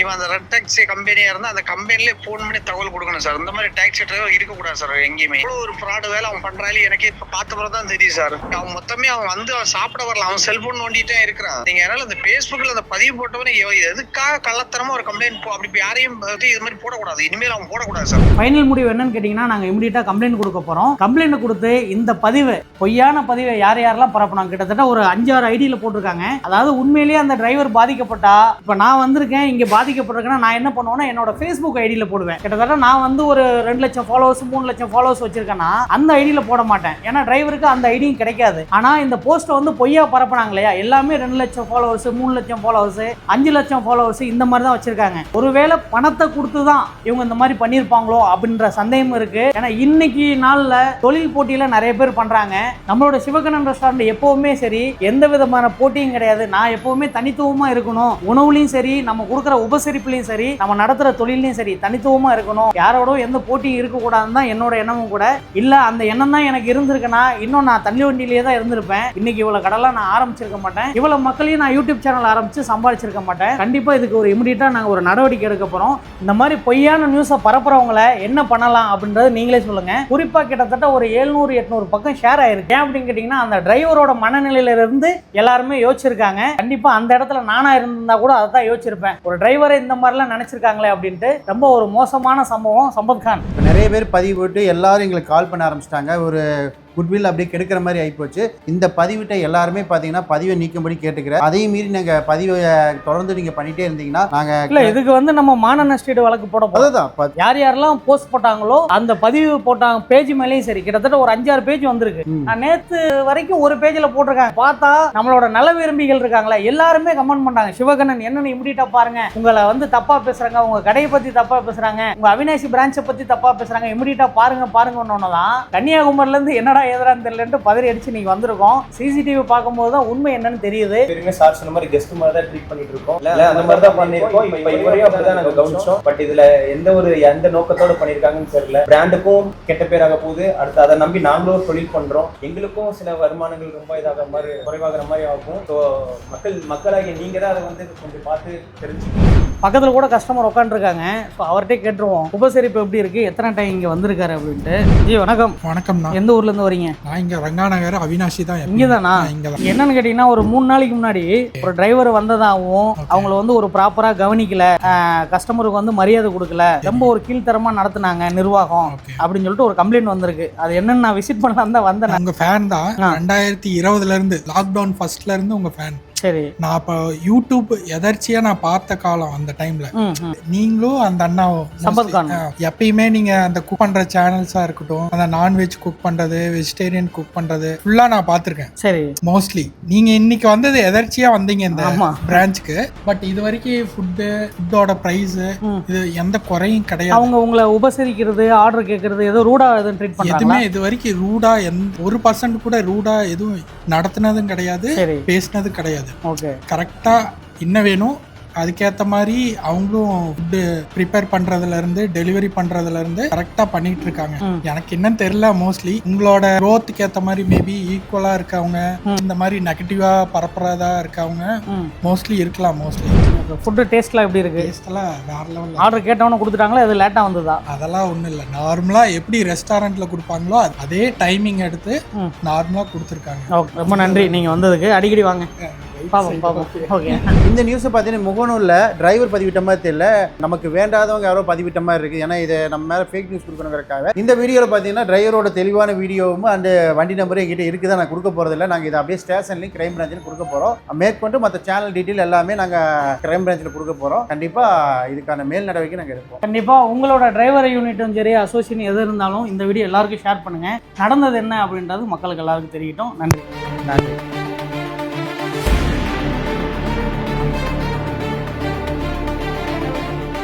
இவன் அந்த ரெட் டாக்ஸி கம்பெனியா இருந்தா அந்த கம்பெனிலே ஃபோன் பண்ணி தகவல் கொடுக்கணும் சார். இந்த மாதிரி டாக்ஸி டிரைவர் இருக்கக்கூடாது சார் எங்கேயுமே. இவ்வளோ ஒரு ஃப்ராடு வேலை அவன் பண்றாரு எனக்கு இப்போ பார்த்த பிறகு தான் தெரியும் சார். அவன் மொத்தமே அவன் வந்து அவன் சாப்பிட வரல. அவன் செல்போன் நோண்டிட்டே இருக்கிறான். நீங்க அதனால இந்த பேஸ்புக்ல அந்த பதிவு போட்டவனே இது எதுக்காக கள்ளத்தனமா ஒரு கம்ப்ளைண்ட் போ அப்படி யாரையும் பத்தி இது மாதிரி போடக்கூடாது. இனிமேல் அவங்க போடக்கூடாது சார் ஃபைனல் முடிவு என்னன்னு கேட்டிங்கன்னா நாங்கள் இமிடியேட்டா கம்ப்ளைண்ட் கொடுக்க போறோம். கம்ப்ளைண்ட் கொடுத்து இந்த பதிவு பொய்யான பதிவை யார் யாரெல்லாம் பரப்புனாங்க? கிட்டத்தட்ட ஒரு அஞ்சாறு ஐடியில் போட்டிருக்காங்க. அதாவது உண்மையிலேயே அந்த டிரைவர் பாதிக்கப்பட்டா இப்போ நான் வந்திருக்கேன் இங்க பாதிக்கப்பட்டிருக்கேன்னா நான் என்ன பண்ணுவேன்னா என்னோட ஃபேஸ்புக் ஐடியில் போடுவேன். கிட்டத்தட்ட நான் வந்து ஒரு ரெண்டு லட்சம் ஃபாலோவர்ஸ் மூணு லட்சம் ஃபாலோவர்ஸ் வச்சிருக்கேன்னா அந்த ஐடியில் போட மாட்டேன். ஏன்னா டிரைவருக்கு அந்த ஐடியும் கிடைக்காது. ஆனா இந்த போஸ்ட்டை வந்து பொய்யா பரப்புனாங்க இல்லையா? எல்லாமே ரெண்டு லட்சம் ஃபாலோவர்ஸ் மூணு லட்சம் ஃபாலோவர்ஸ் அஞ்சு லட்சம் ஃபாலோவர்ஸ் இந்த மாதிரி தான் வச்சிருக்காங்க. ஒருவேளை பணத்தை கொடுத்து தான் இவங்க இந்த மாதிரி பண்ணியிருப்பாங்களோ அப்படின்ற சந்தேகம் இருக்கு. ஏன்னா இன்னைக்கு நாளில் தொழில் போட்டியில் நிறைய பேர் பண்ணுறாங்க நம்மளோட சிவகணன் ரெஸ்டாரண்ட் எப்போவுமே சரி எந்த விதமான போட்டியும் கிடையாது. நான் எப்போவுமே தனித்துவமாக இருக்கணும். உணவுலையும் சரி நம்ம கொடுக்குற உபசரிப்புலையும் சரி நம்ம நடத்துகிற தொழிலையும் சரி தனித்துவமாக இருக்கணும். யாரோட எந்த போட்டியும் இருக்கக்கூடாதுன்னு தான் என்னோட எண்ணமும் கூட. இல்லை அந்த எண்ணம் தான் எனக்கு இருந்திருக்குன்னா இன்னும் நான் தள்ளி வண்டியிலேயே தான் இருந்திருப்பேன். இன்னைக்கு இவ்வளோ கடலாம் நான் ஆரம்பிச்சிருக்க மாட்டேன். இவ்வளோ மக்களையும் நான் யூடியூப் சேனல் ஆரம்பித்து சம்பாதிச்சிருக்க மாட்டேன். கண்டிப்பாக இதுக்கு ஒரு இமிடியட்டாக நாங்கள் ஒரு நடவடிக்கை எடுக்க போகிறோம் இந்த மாதிரி பொய்யான நியூஸை பரப்புறவங்கள என்ன பண்ணலாம் அப்படின்றது நீங்களே சொல்லுங்கள் குறிப்பாக கிட்டத்தட்ட ஒரு எழுநூறு எட்நூறு பக்கம் ஷேர் ஆயிருக்கு. ஏன் அப்படின்னு கேட்டிங்கன்னா அந்த டிரைவரோட மனநிலையில இருந்து எல்லாருமே யோசிச்சிருக்காங்க. கண்டிப்பாக அந்த இடத்துல நானாக இருந்தால் கூட அதை தான் யோசிச்சிருப்பேன். ஒரு டிரைவரை இந்த மாதிரிலாம் நினச்சிருக்காங்களே அப்படின்ட்டு ரொம்ப ஒரு மோசமான சம்பவம் சம்பத் கான் நிறைய பேர் பதிவு போட்டு எல்லாரும் எங்களுக்கு கால் பண்ண ஆரம்பிச்சிட்டாங்க. ஒரு குட்வில் அப்படியே கெடுக்கிற மாதிரி ஆகிப்போச்சு இந்த பதிவிட்ட எல்லாருமே பார்த்தீங்கன்னா பதிவை நீக்கும்படி கேட்டுக்கிறேன் அதையும் மீறி நாங்கள் பதிவை தொடர்ந்து நீங்கள் பண்ணிட்டே இருந்தீங்கன்னா இல்ல நாங்கள் இதுக்கு வந்து நம்ம மான நஷ்டீடு வழக்கு போட அதுதான். யார் யாரெல்லாம் போஸ்ட் போட்டாங்களோ அந்த பதிவு போட்டாங்க பேஜ் மேலேயும் சரி கிட்டத்தட்ட ஒரு அஞ்சாறு பேஜ் வந்திருக்கு. நான் நேத்து வரைக்கும் ஒரு பேஜ்ல போட்டிருக்காங்க பார்த்தா நம்மளோட நல விரும்பிகள் இருக்காங்களே எல்லாருமே கமெண்ட் பண்றாங்க சிவகண்ணன் என்னன்னு இமிடியா பாருங்க உங்களை வந்து தப்பா பேசுறாங்க உங்க கடையை பத்தி தப்பா பேசுறாங்க உங்க அவினாசி பிரான்ச்சை பத்தி தப்பா பேசுறாங்க இமிடியா பாருங்க பாருங்க தான் கன்னியாகுமரில இருந்து என்னடா எதிரான்னு தெரியலன்ட்டு பதறி அடிச்சு நீங்க வந்திருக்கோம். சிசிடிவி பார்க்கும்போது தான் உண்மை என்னன்னு தெரியுது. எப்பயுமே சார் சொன்ன மாதிரி கெஸ்ட் மாதிரி தான் ட்ரீட் பண்ணிட்டு இருக்கோம். இல்ல அந்த மாதிரி தான் பண்ணிருக்கோம் இப்ப இவரையும் அப்படிதான் நாங்க கவனிச்சோம். பட் இதுல எந்த ஒரு எந்த நோக்கத்தோட பண்ணிருக்காங்கன்னு தெரியல. பிராண்டுக்கும் கெட்ட பேராக போகுது. அடுத்து அதை நம்பி நாங்களும் தொழில் பண்றோம். எங்களுக்கும் சில வருமானங்கள் ரொம்ப இதாக மாதிரி குறைவாகிற மாதிரி ஆகும். ஸோ மக்கள் மக்களாகிய நீங்க தான் அதை வந்து கொஞ்சம் பார்த்து தெரிஞ்சுக்கணும். பக்கத்துல கூட கஸ்டமர் உட்காந்துருக்காங்க ஸோ அவர்கிட்ட கேட்டுருவோம். உபசரிப்பு எப்படி இருக்கு? எத்தனை டைம் இங்க வந்திருக்காரு அப்படின்ட்டு. ஜி வணக்கம். வணக்கம்ண்ணா எந்த ஊர்ல இருந்து வரீங்க? நான் இங்க ரங்காநகர் அவினாஷி தான். இங்கதானா? இங்க தான் என்னன்னு கேட்டீங்கன்னா ஒரு மூணு நாளைக்கு முன்னாடி ஒரு டிரைவர் வந்ததாகவும் அவங்கள வந்து ஒரு ப்ராப்பரா கவனிக்கல. கஸ்டமருக்கு வந்து மரியாதை கொடுக்கல. ரொம்ப ஒரு கீழ்த்தரமா நடத்துனாங்க நிர்வாகம். அப்படின்னு சொல்லிட்டு ஒரு கம்ப்ளைண்ட் வந்திருக்கு. அது என்னன்னு நான் விசிட் பண்ணலாம் தான் வந்தேன். உங்க ஃபேன் தான். ரெண்டாயிரத்தி இருபதுல இருந்து லாக்டவுன் ஃபர்ஸ்ட்ல இருந்து உங்க ஃபேன் சரி. நான் அப்ப யூடியூப் எதர்ச்சியா நான் பார்த்த காலம் அந்த டைம்ல. நீங்களும் அந்த அண்ணாவும் எப்பயுமே நீங்க அந்த குக் பண்ற சேனல்ஸா இருக்கட்டும் அந்த நான்வெஜ் குக் பண்றது வெஜிடேரியன் குக் பண்றது ஃபுல்லா நான் பார்த்திருக்கேன். சரி. மோஸ்ட்லி நீங்க இன்னைக்கு வந்தது எதர்ச்சியா வந்தீங்க இந்த. பிரான்ச்சுக்கு பட் இது வரைக்கும் ஃபுட்டு ஃபுட்டோட ப்ரைஸ். இது எந்த குறையும் கிடையாது. அவங்க உங்களை உபசரிக்கிறது ஆர்டர் கேட்கறது ஏதோ ரூடா எதுவும் ட்ரீட் எதுவுமே பண்றாங்களா இது வரைக்கும் ரூடா எந்த ஒரு பர்சன்ட் கூட ரூடா எதுவும் நடத்துனதும் கிடையாது சரி. பேசினது கிடையாது ஓகே கரெக்டா என்ன வேணும்? அதுக்கேத்த மாதிரி அவங்களும் ஃபுட்டு ப்ரிப்பேர் பண்றதுல இருந்து டெலிவரி பண்றதுல இருந்து கரெக்டா பண்ணிட்டு இருக்காங்க. எனக்கு என்னன்னு தெரியல மோஸ்ட்லி உங்களோட growth-க்கு ஏத்த மாதிரி மேபி ஈக்குவலா இருக்கவங்க. இந்த மாதிரி நெகட்டிவா பரப்புறதா இருக்கவங்க மோஸ்ட்லி இருக்கலாம் மோஸ்ட்லி ஃபுட்டு டேஸ்ட்லாம் எப்படி இருக்கு? டேஸ்ட்லாம் வேற லெவலில் ஆர்டர் கேட்டவொன்னே கொடுத்துட்டாங்களா? இது லேட்டாக வந்ததா? அதெல்லாம் ஒன்றும் இல்லை. நார்மலாக எப்படி ரெஸ்டாரண்ட்டில் கொடுப்பாங்களோ அதே டைமிங் எடுத்து. நார்மலாக கொடுத்துருக்காங்க. ஓகே ரொம்ப நன்றி. நீங்கள் வந்ததுக்கு. அடிக்கடி வாங்க. பாப்போம் ஓகே. இந்த நியூஸை பார்த்தீங்கன்னா முகநூலில் டிரைவர் பதிவிட்ட மாதிரி தெரியல. நமக்கு வேண்டாதவங்க யாரோ பதிவிட்ட மாதிரி இருக்குது. ஏன்னா இது நம்ம மேலே ஃபேக் நியூஸ் கொடுக்கணுங்கிறக்காக இந்த வீடியோவில் பார்த்தீங்கன்னா டிரைவரோட தெளிவான வீடியோவும் அந்த வண்டி நம்பரும் எங்கிட்ட இருக்குது நான் கொடுக்க போகிறதில்ல நாங்கள் இதை அப்படியே ஸ்டேஷன்லையும் கிரைம் பிரான்ச்சில் கொடுக்க போகிறோம் மேற்கொண்டு மற்ற சேனல் டீட்டெயில் எல்லாமே நாங்கள் கிரைம் பிரான்ச்சில் கொடுக்க போகிறோம் கண்டிப்பாக இதுக்கான மேல் நடவடிக்கை நாங்கள் எடுப்போம். கண்டிப்பாக உங்களோட டிரைவர் யூனிட்டும் சரி அசோசியேஷன் எது இருந்தாலும் இந்த வீடியோ எல்லாருக்கும் ஷேர் பண்ணுங்கள் நடந்தது என்ன அப்படின்றது மக்களுக்கு எல்லாருக்கும் தெரியட்டும் நன்றி. நன்றி.